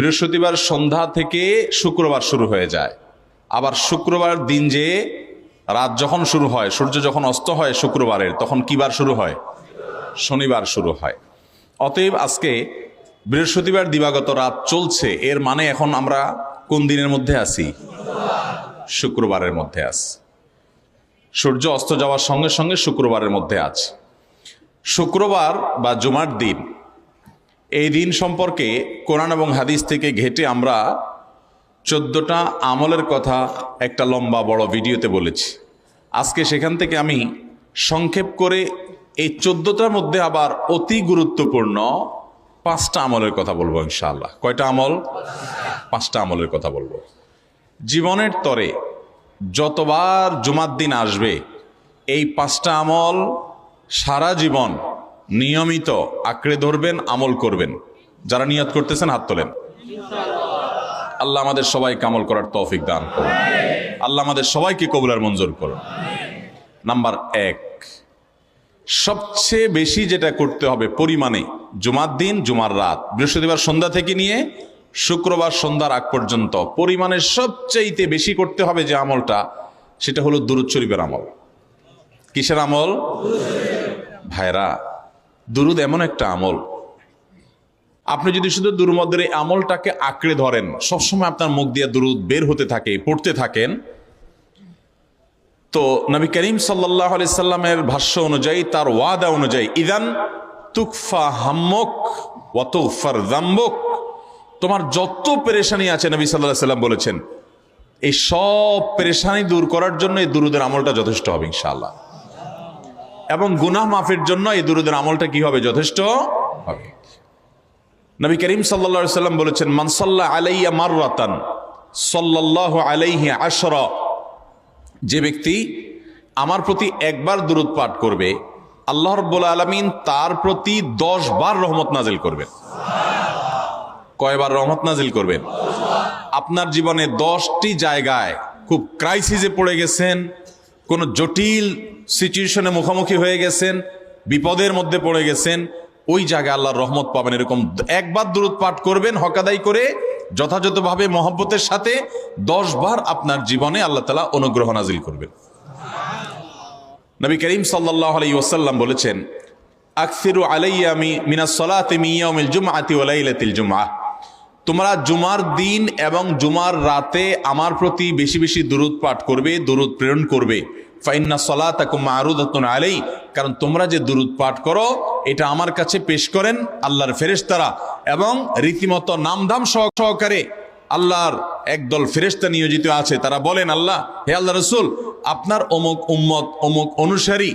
বৃহস্পতিবার সন্ধ্যা থেকে শুক্রবার শুরু হয়ে যায়। আবার শুক্রবার দিন যে রাত যখন শুরু হয়, সূর্য যখন অস্ত হয় শুক্রবারের, তখন কিবার শুরু হয়? শনিবার শুরু হয়। অতএব আজকে বৃহস্পতিবার দিবাগত রাত চলছে, এর মানে এখন আমরা কোন দিনের মধ্যে আছি? শুক্রবারের মধ্যে আছি। সূর্য অস্ত যাওয়ার সঙ্গে সঙ্গে শুক্রবারের মধ্যে আছে। শুক্রবার বা জুমার দিন এই দিন সম্পর্কে কোরআন এবং হাদিস থেকে ঘেটে আমরা চোদ্দোটা আমলের কথা একটা লম্বা বড় ভিডিওতে বলেছি। আজকে সেখান থেকে আমি সংক্ষেপ করে এই চোদ্দোটার মধ্যে আবার অতি গুরুত্বপূর্ণ পাঁচটা আমলের কথা বলব ইনশাআল্লাহ। কয়টা আমল? পাঁচটা আমলের কথা বলব। জীবনের তরে যতবার জুমার দিন আসবে, এই পাঁচটা আমল সারা জীবন নিয়মিত আঁকড়ে ধরবেন, আমল করবেন। যারা নিয়ত করতেছেন, হাত তোলেন। আল্লাহ আমাদের সবাই কামল করার তৌফিক দান করুন। আল্লাহ আমাদের সবাইকে কবুলার মঞ্জুর করুন। নাম্বার এক, সবচেয়ে বেশি যেটা করতে হবে পরিমাণে জুমার দিন, জুমার রাত। বৃহস্পতিবার সন্ধ্যা থেকে নিয়ে শুক্রবার সন্ধ্যার আগ পর্যন্ত পরিমাণে সবচাইতে বেশি করতে হবে যে আমলটা, সেটা হলো দুরুদ আমল। কিসের আমল? ভাইরা দুরুদ এমন একটা আমল। আপনি যদি শুধু দুর্মদের এই আমলটাকে আঁকড়ে ধরেন, সবসময় আপনার মুখ দিয়ে দুরুদ বের হতে থাকে, পড়তে থাকেন। তো নবী করিম সাল্লাহ আলি সাল্লামের ভাষ্য অনুযায়ী, তার ওয়াদা অনুযায়ী, ইদান তুকফা হাম্মক ওয়াতুফার জাম্বক তোমার যত পেরেশানি আছে, নবী সাল্লাহ সাল্লাম বলেছেন, এই সব পেরেশানি দূর করার জন্য এই দুরুদের আমলটা যথেষ্ট হবে, ইনশাআল্লাহ। এবং গুনাহ মাফের জন্য এই দুরুদের আমলটা কি হবে? যথেষ্ট হবে। নবী করিম সাল্লা সাল্লাম বলেছেন মানসাল্লাহ আলাইয়া মাররাতান সাল্লাহ আলাইহি আশরা। যে ব্যক্তি আমার প্রতি একবার দূরত পাঠ করবে, আল্লাহ রব্বুল আলমিন তার প্রতি দশ বার রহমত নাজিল করবেন। কয়বার রহমত নাজিল করবেন? আপনার জীবনে দশটি জায়গায় খুব ক্রাইসিসে পড়ে গেছেন কোনো জটিল সিচুয়েশনে মুখোমুখি হয়ে গেছেন, বিপদের মধ্যে পড়ে গেছেন, ওই জায়গায় আল্লাহর রহমত পাবেন এরকম একবার দূরত পাঠ করবেন হকাদাই করে যথাযথভাবে মহব্বতের সাথে দশ বার আপনার জীবনে আল্লাহ তালা অনুগ্রহ নাজিল করবেন। নবী করিম সাল্লাহ আলাই ওসাল্লাম বলেছেন, আকসিরু আলাইয়া মিনা সলাতে মিয়াউমিল জুমআতি ওয়ালাইলাতিল জুমআ তোমরা জুমার দিন এবং জুমার রাতে আমার প্রতি বেশি বেশি দূরত পাঠ করবে দূরত প্রেরণ করবে। ফাইন্না সলাতাকুম মারুদাতুন আলাই কারণ তোমরা যে দূরত পাঠ করো, এটা আমার কাছে পেশ করেন আল্লাহর ফেরেশতারা এবং রীতিমতো নামধাম সহ- সহকারে আল্লাহর একদল ফেরেশতা নিয়োজিত আছে। তারা বলেন, আল্লাহ, হে আল্লাহ রসুল, আপনার অমুক উম্মত অমুক অনুসারী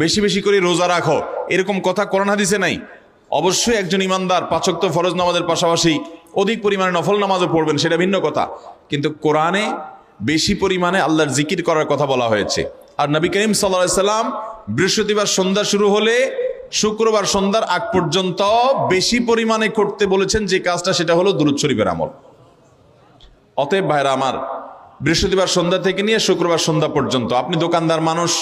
বেশি বেশি করে রোজা রাখো। এরকম কথা কোরআন হাদিসে নাই। অবশ্যই একজন ইমানদার পাচক তো ফরজ নামাজের পাশাপাশি অধিক পরিমাণে নফল নামাজও পড়বেন, সেটা ভিন্ন কথা। কিন্তু কোরআনে বেশি পরিমাণে আল্লাহর জিকির করার কথা বলা হয়েছে। আর নবী করিম সাল্লা সাল্লাম বৃহস্পতিবার সন্ধ্যা শুরু হলে শুক্রবার সন্ধ্যার আগ পর্যন্ত বেশি পরিমাণে করতে বলেছেন, যে কাজটা সেটা হলো দুরুদ শরীফের আমল। অতএব ভাইরা আমার, বৃহস্পতিবার সন্ধ্যা থেকে নিয়ে শুক্রবার সন্ধ্যা পর্যন্ত আপনি দোকানদার মানুষ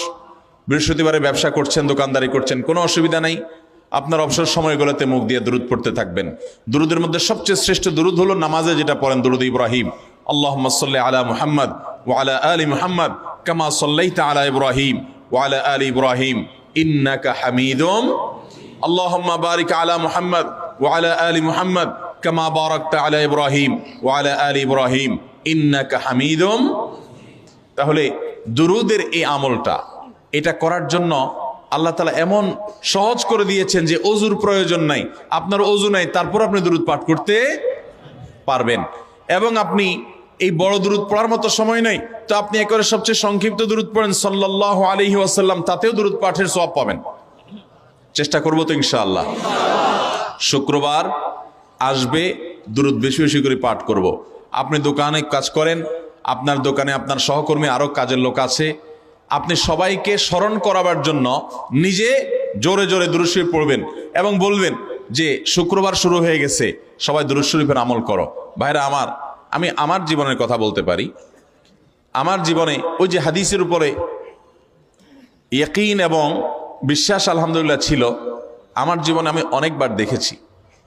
বৃহস্পতিবারে ব্যবসা করছেন, দোকানদারি করছেন, কোনো অসুবিধা নাই। আপনার অবসর সময়গুলোতে মুখ দিয়ে দুরুদ পড়তে থাকবেন। দুরুদের মধ্যে সবচেয়ে শ্রেষ্ঠ দুরুদ হলো নামাজে যেটা পড়েন দুরুদ ইব্রাহিম। আল্লাহ সাল্লি আলা মুহাম্মদ ওয়ালা আলী মুহাম্মদ কামা সাল্লাই আলা ইব্রাহিম ওয়ালা আলী ইব্রাহিম। ইন্নাকা হামিদুম। আল্লাহম্মা বারিক আলা মুহাম্মদ ওয়ালা আলী মুহাম্মদ কামা বারাকতা আলা ইব্রাহিম ওয়ালা আলী ইব্রাহিম। ইন্নাকা হামিদুম। তাহলে দুরুদের এই আমলটা এটা করার জন্য আল্লাহ তালা এমন সহজ করে দিয়েছেন যে অজুর প্রয়োজন নাই। আপনার অজু নাই, তারপর আপনি দুরুদ পাঠ করতে পারবেন। এবং আপনি এই বড় দূরত পড়ার মতো সময় নেই, তো আপনি একবারে সবচেয়ে সংক্ষিপ্ত দূরত পড়েন সাল্লাহ আলহি ওয়াসাল্লাম, তাতেও দূরত পাঠের সব পাবেন। চেষ্টা করব তো ইনশাআল্লাহ। শুক্রবার আসবে দূরত বেশি বেশি করে পাঠ করব। আপনি দোকানে কাজ করেন, আপনার দোকানে আপনার সহকর্মী আরও কাজের লোক আছে আপনি সবাইকে স্মরণ করাবার জন্য নিজে জোরে জোরে দুরুশরীফ পড়বেন এবং বলবেন যে শুক্রবার শুরু হয়ে গেছে, সবাই দুরুশরীফের আমল করো। ভাইরা আমার, আমি আমার জীবনের কথা বলতে পারি। আমার জীবনে ওই যে হাদিসের উপরে ইয়কিন এবং বিশ্বাস আলহামদুলিল্লাহ ছিল, আমার জীবনে আমি অনেকবার দেখেছি।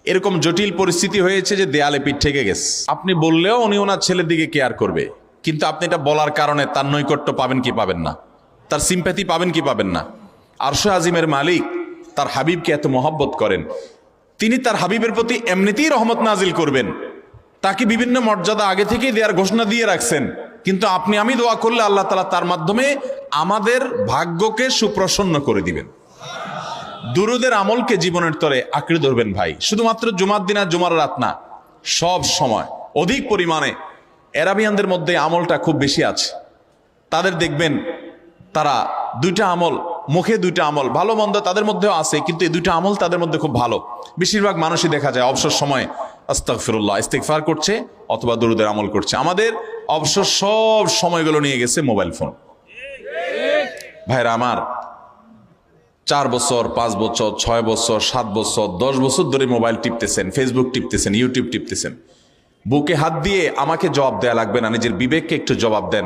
এরকম জটিল পরিস্থিতি হয়েছে যে দেয়ালে পিঠ থেকে গেছে। আপনি বললেও উনি ওনার ছেলের দিকে কেয়ার করবে, কিন্তু আপনি এটা বলার কারণে তার নৈকট্য পাবেন কি পাবেন না। তার সিম্প্যাথি পাবেন কি পাবেন না। আরশো আজিমের মালিক তার হাবিবকে এত মহব্বত করেন। তিনি তার হাবিবের প্রতি এমনিতেই রহমত নাজিল করবেন। তাকে বিভিন্ন মর্যাদা আগে থেকেই দেওয়ার ঘোষণা দিয়ে রাখছেন। কিন্তু আপনি, আমি দোয়া করলে আল্লাহ তালা তার মাধ্যমে আমাদের ভাগ্যকে সুপ্রসন্ন করে দিবেন। দুরুদের আমলকে জীবনের তরে আঁকড়ে ধরবেন ভাই। শুধুমাত্র জুমার দিন আর জুমার রাত না, সব সময়, অধিক পরিমাণে। এরাবিয়ানদের মধ্যে আমলটা খুব বেশি আছে। তাদের দেখবেন তারা দুইটা আমল, মুখে দুইটা আমল, ভালো মন্দ তাদের মধ্যেও আছে, কিন্তু এই দুইটা আমল তাদের মধ্যে খুব ভালো। বেশিরভাগ মানুষই দেখা যায় অবসর সময় আস্তাকফিরুল্লাহ ইস্তেকফার করছে অথবা দরুদের আমল করছে। আমাদের অবসর সব সময়গুলো নিয়ে গেছে মোবাইল ফোন। ভাইরা আমার, চার বছর, পাঁচ বছর, ছয় বছর, সাত বছর, দশ বছর ধরে মোবাইল টিপতেছেন ফেসবুক টিপতেছেন ইউটিউব টিপতেছেন। বুকে হাত দিয়ে আমাকে জবাব দেয়া লাগবে না, নিজের বিবেককে একটু জবাব দেন।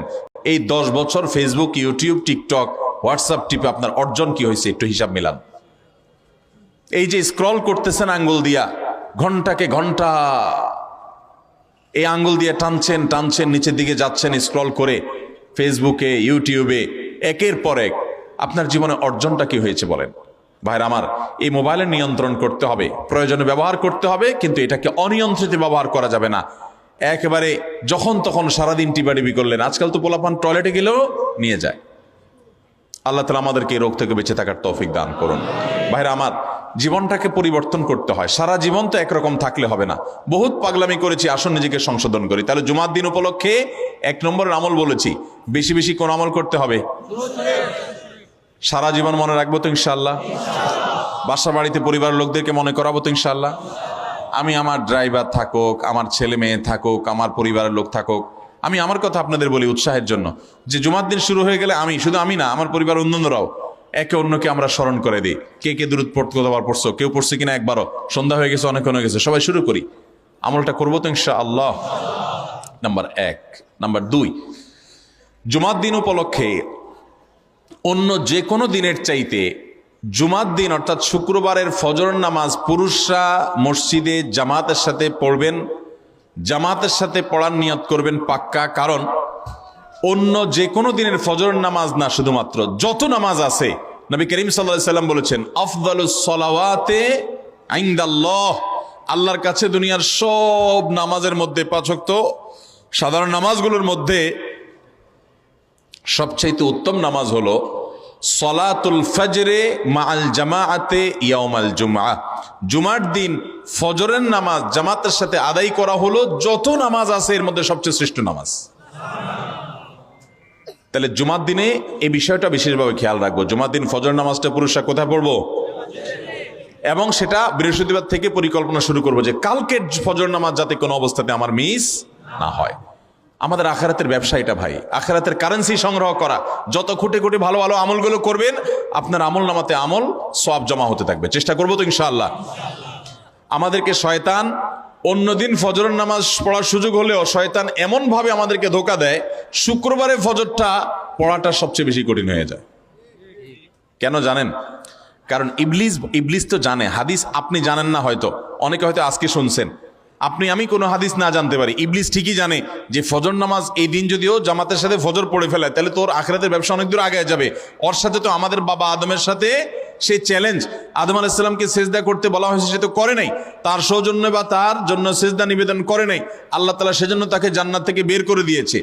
এই দশ বছর ফেসবুক ইউটিউব টিকটক হোয়াটসঅ্যাপ টিপে আপনার অর্জন কি হয়েছে একটু হিসাব মিলান। এই যে স্ক্রল করতেছেন আঙ্গুল দিয়া, ঘন্টাকে ঘণ্টা। এই আঙ্গুল দিয়ে টানছেন টানছেন, নিচের দিকে যাচ্ছেন স্ক্রল করে ফেসবুকে ইউটিউবে একের পর এক আপনার জীবনে অর্জনটা কি হয়েছে বলেন। ভাইরা আমার, এই মোবাইলের নিয়ন্ত্রণ করতে হবে, প্রয়োজনে ব্যবহার করতে হবে, কিন্তু এটাকে অনিয়ন্ত্রিত ব্যবহার করা যাবে না। একেবারে যখন তখন সারাদিন টিপাটিপি করলেন। আজকাল তো পোলাপান টয়লেটে গেলেও নিয়ে যায়। আল্লাহ তালা আমাদেরকে এই রোগ থেকে বেঁচে থাকার তৌফিক দান করুন। ভাইরা আমার, জীবনটাকে পরিবর্তন করতে হয়। সারা জীবন তো একরকম থাকলে হবে না। বহুত পাগলামি করেছি, আসন নিজেকে সংশোধন করি। তাহলে জুমার দিন উপলক্ষে এক নম্বরের আমল বলেছি, বেশি বেশি কোন আমল করতে হবে? সারা জীবন মনে রাখব তো ইনশাল্লাহ বাসা বাড়িতে পরিবারের লোকদেরকে মনে করাবো তো ইনশাল্লাহ আমি আমার ড্রাইভার থাকুক, আমার ছেলে মেয়ে থাকুক, আমার পরিবারের লোক থাকুক, আমি আমার কথা আপনাদের বলি উৎসাহের জন্য। যে জুমার দিন শুরু হয়ে গেলে আমি, শুধু আমি না, আমার পরিবার অন্যান্যরাও একে অন্যকে আমরা স্মরণ করে দিই। কে কে দূরত পড়তে কতবার পড়ছো, কেউ পড়ছে কিনা একবারও? সন্ধ্যা হয়ে গেছে, অনেক হয়ে গেছে, সবাই শুরু করি। আমলটা করব তো ইনশা আল্লাহ নাম্বার এক। নাম্বার দুই। জুমার দিন উপলক্ষে অন্য যে কোনো দিনের চাইতে জুমার দিন, অর্থাৎ শুক্রবারের ফজর নামাজ, পুরুষরা মসজিদে জামাতের সাথে পড়বেন। জামাতের সাথে পড়ার নিয়ত করবেন পাক্কা, কারণ অন্য যে কোনো দিনের ফজর নামাজ না শুধুমাত্র, যত নামাজ আছে, নবী করিম সাল্লা সাল্লাম বলেছেন আফদাল সলাওয়াতে আইন্দাল্লাহ। আল্লাহর কাছে দুনিয়ার সব নামাজের মধ্যে পাচক সাধারণ নামাজগুলোর মধ্যে সবচাইতে উত্তম নামাজ হলো সলাতুল ফজরে মাল জামাআতে ইয়াউমাল জুমা জুমার দিন ফজরের নামাজ জামাতের সাথে আদায় করা হলো, যত নামাজ আছে এর মধ্যে সবচেয়ে শ্রেষ্ঠ নামাজ। তাহলে জুমার দিনে এই বিষয়টা বিশেষভাবে খেয়াল রাখব। জুমার দিন ফজর নামাজটা পুরুষরা কোথায় পড়ব? এবং সেটা বৃহস্পতিবার থেকে পরিকল্পনা শুরু করব যে কালকের ফজর নামাজ যাতে কোনো অবস্থাতে আমার মিস না হয়। আমাদের আখারাতের ব্যবসা এটা ভাই। আখারাতের কারেন্সি সংগ্রহ করা। যত খুঁটে খুঁটে ভালো ভালো আমলগুলো করবেন, আপনার আমল নামাতে আমল সব জমা হতে থাকবে। চেষ্টা করব তো ইনশাআল্লাহ। আমাদেরকে শয়তান অন্যদিন ফজরের নামাজ পড়ার সুযোগ হলেও শয়তান এমনভাবে আমাদেরকে ধোকা দেয়, শুক্রবারে ফজরটা পড়াটা সবচেয়ে বেশি কঠিন হয়ে যায়। কেন জানেন? কারণ ইবলিস ইবলিস তো জানে, হাদিস আপনি জানেন না হয়তো। অনেকে হয়তো আজকে শুনছেন। আপনি, আমি কোনো হাদিস না জানতে পারি। ইবলিস ঠিকই জানে যে ফজর নামাজ এই দিন যদিও জামাতের সাথে ফজর পড়ে ফেলায়, তাহলে তোর আখরাতের ব্যবসা অনেক দূর আগে যাবে। ওর সাথে তো আমাদের বাবা আদমের সাথে সেই চ্যালেঞ্জ আদম আলাইসাল্লামকে সেজদা করতে বলা হয়েছে, সে তো করে নাই। তার সৌজন্য বা তার জন্য সেজদা নিবেদন করে নাই। আল্লাহ তালা সেজন্য তাকে জান্নাত থেকে বের করে দিয়েছে।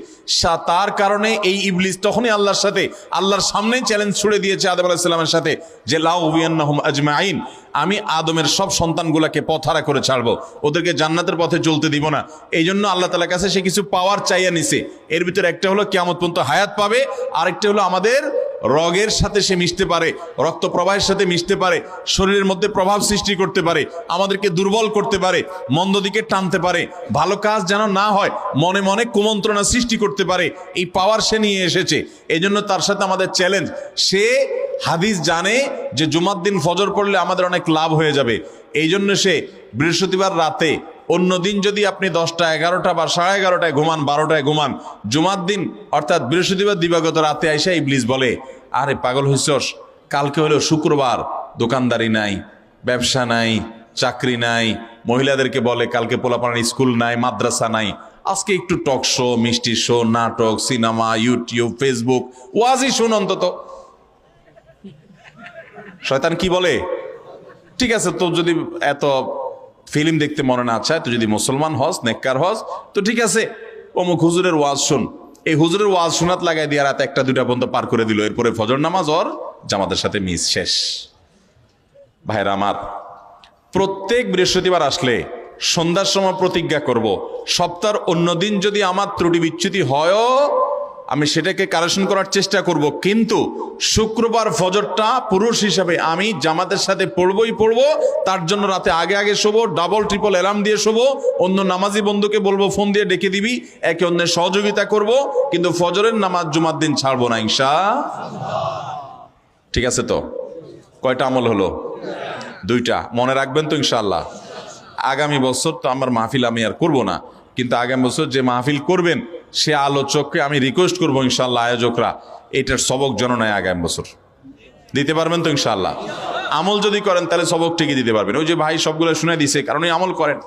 তার কারণে এই ইবলিস তখনই আল্লাহর সাথে, আল্লাহর সামনেই চ্যালেঞ্জ ছুড়ে দিয়েছে আদম আলাইসাল্লামের সাথে যে উবিয়ান্নাহুম আজমাইন, আমি আদমের সব সন্তানগুলাকে পথারা করে ছাড়বো। ওদেরকে জান্নাতের পথে চলতে দিব না। এই জন্য আল্লাহ তালার কাছে সে কিছু পাওয়ার চাইয়া নিছে। এর ভিতরে একটা হলো কেমন পর্যন্ত হায়াত পাবে, আরেকটা হলো আমাদের রগের সাথে সে মিশতে পারে, রক্ত প্রবাহের সাথে মিশতে পারে, শরীরের মধ্যে প্রভাব সৃষ্টি করতে পারে, আমাদেরকে দুর্বল করতে পারে, মন্দ দিকে টানতে পারে, ভালো কাজ যেন না হয়, মনে মনে কুমন্ত্রণা সৃষ্টি করতে পারে, এই পাওয়ার সে নিয়ে এসেছে। এই জন্য তার সাথে আমাদের চ্যালেঞ্জ সে হাদিস জানে যে জুমার দিন ফজর পড়লে আমাদের অনেক লাভ হয়ে যাবে। এই জন্য সে বৃহস্পতিবার রাতে অন্য দিন যদি আপনি দশটা, এগারোটা বা সাড়ে এগারোটায় ঘুমান, বারোটায় ঘুমান, জুমার দিন, অর্থাৎ বৃহস্পতিবার, দিবাগত রাতে আইসা ইবলিস বলে, আরে পাগল হইছস, কালকে হলো শুক্রবার, দোকানদারি নাই, ব্যবসা নাই, চাকরি নাই, মহিলাদেরকে বলে কালকে পোলাপানের স্কুল নাই, মাদ্রাসা নাই, আজকে একটু টক শো, মিষ্টি শো, নাটক, সিনেমা, ইউটিউব, ফেসবুক, ওয়াজই শুন অন্তত। শয়তান কি বলে? ঠিক আছে তো যদি এত ফিল্ম দেখতে মনে না চায় তো যদি মুসলমান হস, নেককার হস, তো ঠিক আছে, অমুক হুজুরের ওয়াজ শুন। এই হুজুরের ওয়াজ শোনাত লাগাই দিয়ে রাত একটা দুটা পর্যন্ত পার করে দিল, এরপরে ফজর নামাজ ওর জামাতের সাথে মিস শেষ। ভাইরা আমার, প্রত্যেক বৃহস্পতিবার আসলে সন্ধ্যার সময় প্রতিজ্ঞা করব, সপ্তাহের অন্য দিন যদি আমার ত্রুটি বিচ্যুতি হয়ও আমি সেটাকে কারেকশন করার চেষ্টা করব। কিন্তু শুক্রবার ফজরটা পুরুষ হিসাবে আমি জামাতের সাথে পড়বই পড়ব, তার জন্য রাতে আগে আগে শোবো ডাবল ট্রিপল অ্যালার্ম দিয়ে শোবো, অন্য নামাজি বন্ধুকে বলব ফোন দিয়ে ডেকে দিবি, একে অন্যের সহযোগিতা করব, কিন্তু ফজরের নামাজ জুমার দিন ছাড়বো না ইনশা ঠিক আছে তো? কয়টা আমল হলো? দুইটা। মনে রাখবেন তো ইনশাল্লাহ আগামী বছর তো আমার মাহফিল আমি আর করব না, কিন্তু আগামী বছর যে মাহফিল করবেন সে আলোচককে আমি রিকোয়েস্ট করব ইনশাল্লাহ আয়োজকরা। এটার সবক যেন নেয় আগামী বছর। দিতে পারবেন তো ইনশাল্লাহ আমল যদি করেন, তাহলে সবক ঠিকই দিতে পারবেন। ওই যে ভাই সবগুলো শুনে দিছে, কারণ ওই আমল করেন।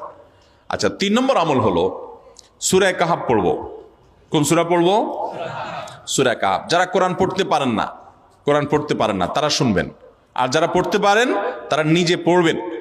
আচ্ছা তিন নম্বর আমল হলো, সুরায় কাহাব পড়ব। কোন সুরা পড়ব? সুরা কাহাব। যারা কোরআন পড়তে পারেন না, কোরআন পড়তে পারেন না, তারা শুনবেন। আর যারা পড়তে পারেন, তারা নিজে পড়বেন।